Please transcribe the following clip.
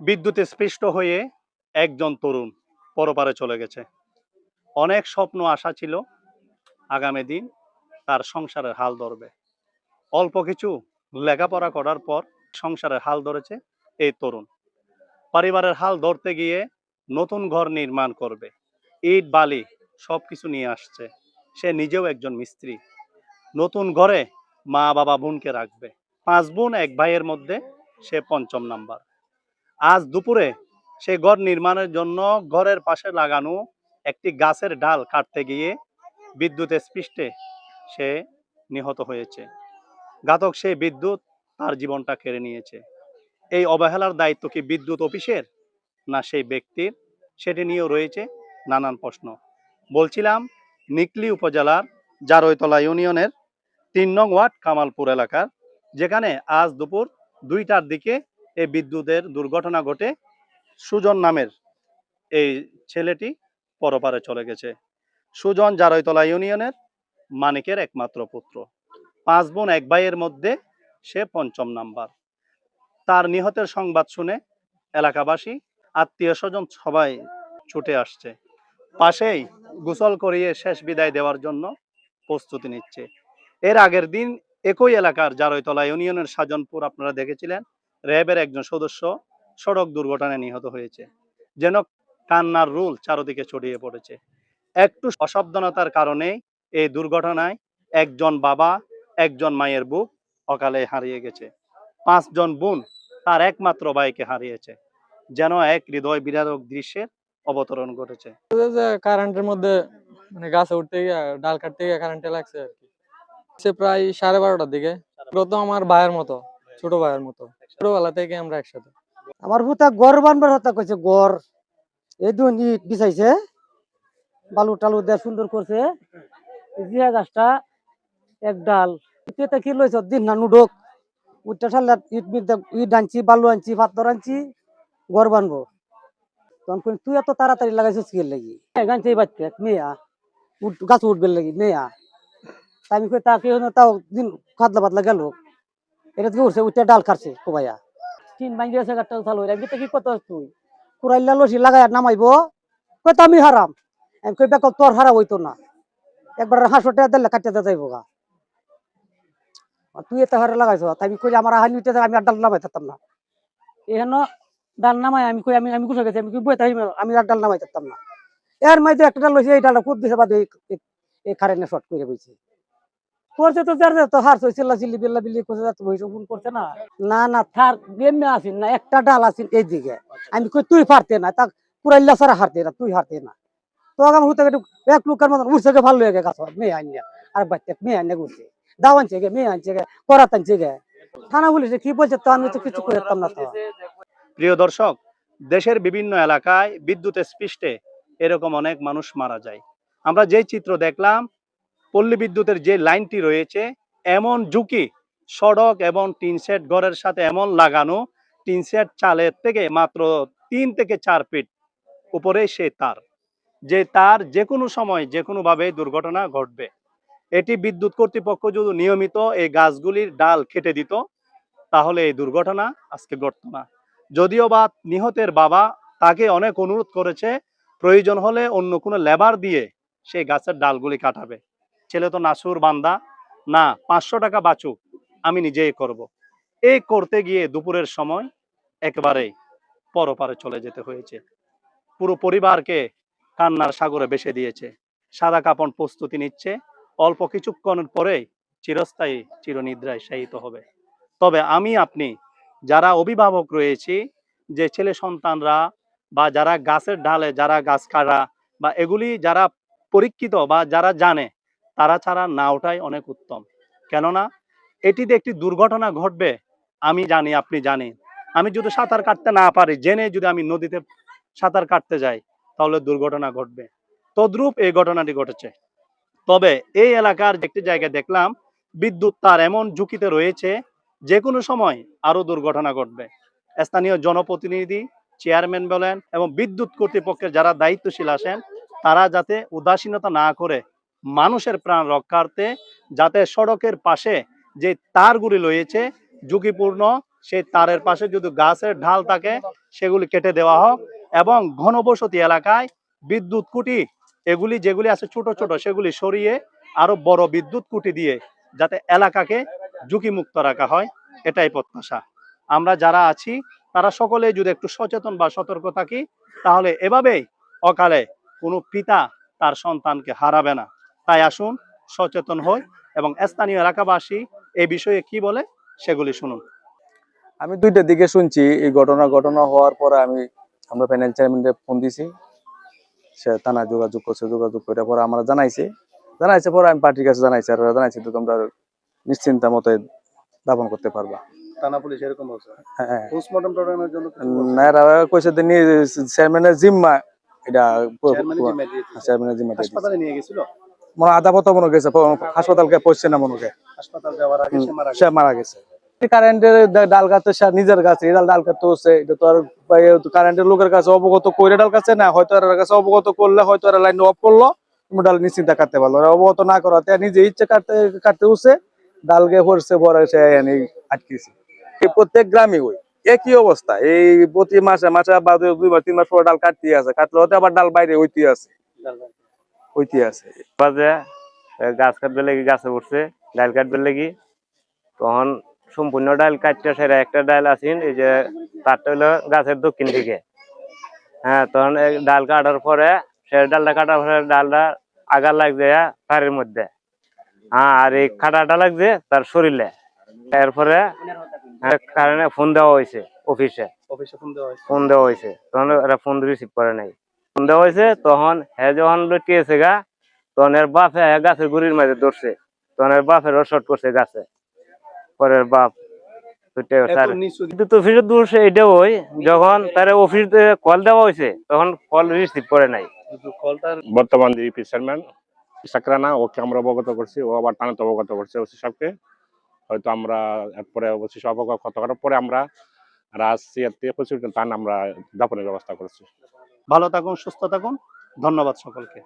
বিদ্যুতে স্পৃষ্ট হয়ে একজন তরুণ পরপারে চলে গেছে। অনেক স্বপ্ন, আশা ছিল। আগামী দিন তার সংসারের হাল ধরবে। অল্প কিছু লেখাপড়া করার পর সংসারের হাল ধরেছে এই তরুণ। পরিবারের হাল ধরতে গিয়ে নতুন ঘর নির্মাণ করবে। ইট, বালি সব কিছু নিয়ে আসছে। সে নিজেও একজন মিস্ত্রি। নতুন ঘরে মা বাবা বোনকে রাখবে। পাঁচ বোন, এক ভাইয়ের মধ্যে সে পঞ্চম নাম্বার। আজ দুপুরে সে ঘর নির্মাণের জন্য ঘরের পাশে লাগানো একটি গাছের ডাল কাটতে গিয়ে বিদ্যুতের স্পৃষ্টে সে নিহত হয়েছে। ঘাতক সেই বিদ্যুৎ তার জীবনটা কেড়ে নিয়েছে। এই অবহেলার দায়িত্ব কি বিদ্যুৎ অফিসের? না সেই ব্যক্তির? সেটি নিয়েও রয়েছে নানান প্রশ্ন। বলছিলাম, নিকলি উপজেলার জারৈতলা ইউনিয়নের তিন নং ওয়ার্ড কামালপুর এলাকার, যেখানে আজ দুপুর দুইটার দিকে এই বিদ্যুতের দুর্ঘটনা ঘটে সুজন নামের এই ছেলেটি পরপারে চলে গেছে। সুজন জারৈতলা ইউনিয়নের মানিকের একমাত্র পুত্র। পাঁচ বোন, এক ভাইয়ের মধ্যে সে পঞ্চম নাম্বার। তার নিহতের সংবাদ শুনে এলাকাবাসী, আত্মীয় স্বজন সবাই ছুটে আসছে। পাশেই গোসল করিয়ে শেষ বিদায় দেওয়ার জন্য প্রস্তুতি নিচ্ছে। এর আগের দিন একই এলাকার জারৈতলা ইউনিয়নের সাজনপুর আপনারা দেখেছিলেন র্যাবের একজন সদস্য সড়ক দুর্ঘটনায় নিহত হয়েছে যেন কান্নার রুল চারদিকে ছড়িয়ে পড়েছে। একটু অসাবধানতার কারণে এই দুর্ঘটনায় একজন বাবা একজন মায়ের বুক অকালে হারিয়ে গেছে। পাঁচজন বোন তার একমাত্র ভাইকে হারিয়েছে যেন এক হৃদয় বিদারক দৃশ্যের অবতরণ ঘটেছে। কারেন্টের মধ্যে মানে গাছে উঠতে গিয়ে ডাল কাটতে গিয়ে কারেন্টে লাগছে আর কি। সে প্রায় সাড়ে বারোটার দিকে। ও তো আমার ভাইয়ের মতো ছোট ভাইয়ের মতো। ছোটবেলা থেকে আমরা একসাথে। আমার ভূতা গড় বানবার হত্যা করছে, গড়। এই দুন ইট বিছাইছে, বালু টালু দিয়ে সুন্দর করছে। জিয়া গাছটা এক ডাল। এটা কি লইছ? দিন না নুডক। উঠটা ঠাল্লা ইট ইট আনছি, বালু আনছি পাথর আনছি, গড় বানবো। তখন তুই এত তাড়াতাড়ি লাগাইছিস কি লাগি? গানছে বাচ্চা মেয়া। উঠ, গাছ উঠবে লাগি, মেয়া। আমি কই তাকে তাও দিন খাদলা পাতলা গেল। এটা থেকে উঠছে উঠতে ডাল কাটছে কোবাইয়া। তিন আছে গাছটা উঠালো আমি তো কি কত তুই? কুড়াইলা লসি লাগাই নামাইবো? আমি হারাম। আমি কই বেকল, তোর হারা হইতো না। একবার কাটিয়ে যাইবো গা। তুই এত হারে লাগাইছ আমি কই আমার হানি উঠতে আমি আর ডাল নামাই থাকতাম না। এখান ডাল নামাই, আমি কই, আমি আমি গুছো গেছি? আমি কই বই তাই আমি আর ডাল নামাই থাকতাম না। এর মাঝে একটা ডাল লইছে, এই ডালটা খুব দিছে, বাদে এই কারেন্টে শর্ট করে বইছে। করছে তো হার চিল্লা করছে ফোন করছে না। না না থার এমনি আসিন না, একটা ডাল আসিন এই দিকে আমি কই, তুই পারতে না, তা পুরা ইল্লাসারা হারতে না, তুই হারতে না। তো আমার হুতে এক লোকের মতন উঠছে ভালো মেয়ে আনিয়া আর বাচ্চা মেয়ে আনিয়া ঘুরছে। দাও আনছে গে, মেয়ে আনছে গে, করাত আনছে গে। থানা পুলিশে কি বলছে তো আমি তো কিছু করতাম না তো। প্রিয় দর্শক, দেশের বিভিন্ন এলাকায় বিদ্যুতের স্পৃষ্টে এরকম অনেক মানুষ মারা যায়। আমরা যে চিত্র দেখলাম পল্লী বিদ্যুতের যে লাইনটি রয়েছে, এমন ঝুঁকি সড়ক এবং টিন সেট ঘরের সাথে এমন লাগানো টিন সেট চালের থেকে মাত্র তিন থেকে চার ফিট উপরে সে তার, যে তার যে কোনো সময় যে কোনোভাবে দুর্ঘটনা ঘটবে। এটি বিদ্যুৎ কর্তৃপক্ষ যদি নিয়মিত এই গাছগুলির ডাল কেটে দিত, তাহলে এই দুর্ঘটনা আজকে ঘটত না। যদিও বা নিহতের বাবা তাকে অনেক অনুরোধ করেছে, প্রয়োজন হলে অন্য কোনো লেবার দিয়ে সেই গাছের ডালগুলি কাটাবে। ছেলে তো নাসুর বান্দা। না, পাঁচশো টাকা বাঁচুক, আমি নিজেই করব। এই করতে গিয়ে দুপুরের সময় একেবারেই পরপারে চলে যেতে হয়েছে। পুরো পরিবারকে কান্নার সাগরে বেসে দিয়েছে। সাদা কাপড় প্রস্তুতি নিচ্ছে। অল্প কিছুক্ষণের পরেই চিরস্থায়ী চিরনিদ্রায় শায়িত হবে। তবে আমি, আপনি, যারা অভিভাবক রয়েছি, যে ছেলে সন্তানরা বা যারা গাছের ঢালে যারা গাছ কাটা বা এগুলি যারা পরীক্ষিত বা যারা জানে তারা ছাড়া না ওঠাই অনেক উত্তম। কেননা এটিতে একটি দুর্ঘটনা ঘটবে, আমি জানি, আপনি জানেন। আমি যদি সাঁতার কাটতে না পারি, জেনে যদি আমি নদীতে সাঁতার কাটতে যাই, তাহলে দুর্ঘটনা ঘটবে। তদ্রূপ এই ঘটনাটি ঘটেছে। তবে এই এলাকার একটি জায়গায় দেখলাম, বিদ্যুৎ তার এমন ঝুঁকিতে রয়েছে যে কোনো সময় আরও দুর্ঘটনা ঘটবে। স্থানীয় জনপ্রতিনিধি, চেয়ারম্যান বলেন, এবং বিদ্যুৎ কর্তৃপক্ষের যারা দায়িত্বশীল আসেন তারা যাতে উদাসীনতা না করে মানুষের প্রাণ রক্ষার্থে যাতে সড়কের পাশে যে তারগুলি রয়েছে ঝুঁকিপূর্ণ, সেই তারের পাশে যদি গাছের ঢাল থাকে, সেগুলি কেটে দেওয়া হোক এবং ঘনবসতি এলাকায় বিদ্যুৎ কুটি এগুলি যেগুলি আছে ছোট ছোট, সেগুলি সরিয়ে আরও বড় বিদ্যুৎ কুটি দিয়ে যাতে এলাকাকে ঝুঁকিমুক্ত রাখা হয়, এটাই প্রত্যাশা। আমরা যারা আছি, তারা সকলে যদি একটু সচেতন বা সতর্ক থাকি, তাহলে এভাবেই অকালে কোনো পিতা তার সন্তানকে হারাবে না। তাই আসুন সচেতন হই এবং স্থানীয় এলাকাবাসী এই বিষয়ে কি বলে সেগুলি শুনুন। আমি দুইটা দিকে শুনছি এই ঘটনা ঘটনা হওয়ার পরে আমি আমরা প্যানেল চেয়ারম্যানকে ফোন দিছি। সে থানা যোগাযোগ করছে যোগাযোগ করে পরে আমরা জানাইছি। জানাইছে পরে আমি পার্টির কাছে জানাইছি আর জানাইছি তো তোমরা নিশ্চিন্তা মতো দাপন করতে পারবা। থানা পুলিশ এরকম বলছে? হ্যাঁ পোস্টমর্টম প্রোগ্রামের জন্য না এরা কইছে যে নিয়ে চেয়ারম্যানের জিম্মা এটা চেয়ারম্যানের জিম্মা হাসপাতালে নিয়ে গেছিল? মনে আধা পথ মনে গেছে হাসপাতালকে পৌঁছছে না মনে হাসপাতাল যাওয়ার আগে সে মারা গেছে। কারেন্টের ডাল গাছে নিজের কাছে এরা ডাল কাটতে এটা তো আর কারেন্টের লোকের কাছে অবগত করে ডাল কাছে না হয়তো এর কাছে অবগত করলে হয়তো এরা লাইন অফ করল তুমি ডাল নিশ্চিন্তা কাটতে পারল। অবগত না করাতে নিজে ইচ্ছে কাটতে কাটতে হচ্ছে ডালকে পড়ছে বড় সে আটকেছে। এই প্রত্যেক গ্রামে ওই একই অবস্থা। এই প্রতি মাসে মাসে বা দুই দুই মাস তিন মাস পর ডাল কাটতে আছে কাটলে হতে আবার ডাল বাইরে হইতে আছে। হইতে আছে। বাজে গাছ কাটবে লাগি গাছে উঠছে ডাল কাটবে লাগি। তখন সম্পূর্ণ ডাল কাটতে সেরা একটা ডাল আসিন এই যে তারটা হলো গাছের দক্ষিণ দিকে। হ্যাঁ তখন ডাল কাটার পরে সে ডালটা কাটার পরে ডালটা আগার লাগছে ফাড়ির মধ্যে। হ্যাঁ আর এই কাটাটা লাগছে তার শরীরে। এরপরে কারণে ফোন দেওয়া হয়েছে অফিসে। অফিসে ফোন দেওয়া হয়েছে। ফোন দেওয়া হয়েছে। তখন এরা ফোন রিসিভ করে নাই। দেওয়া হয়েছে তখন হ্যাঁ যখন লটিয়েছে গা তখন এর বাপে গাছের গুড়ির মাঝে ধরছে। তখন এর বাপের শর্ট করছে গাছে। পরের বাপ অফিসে দূরছে এটা ওই যখন তার অফিস কল দেওয়া হয়েছে তখন কল রিসিভ করে নাই। বর্তমান ডিপি চেয়ারম্যান সাকরানা ওকে আমরা অবগত করছি। ও আবার অবগত করছে ওসি সাহেবকে। হয়তো আমরা এরপরে ওসি সাহেব অবগত করার পরে আমরা রাজ প্রচুর আমরা দাপনের ব্যবস্থা করছি। ভালো থাকুন সুস্থ থাকুন। ধন্যবাদ সকলকে।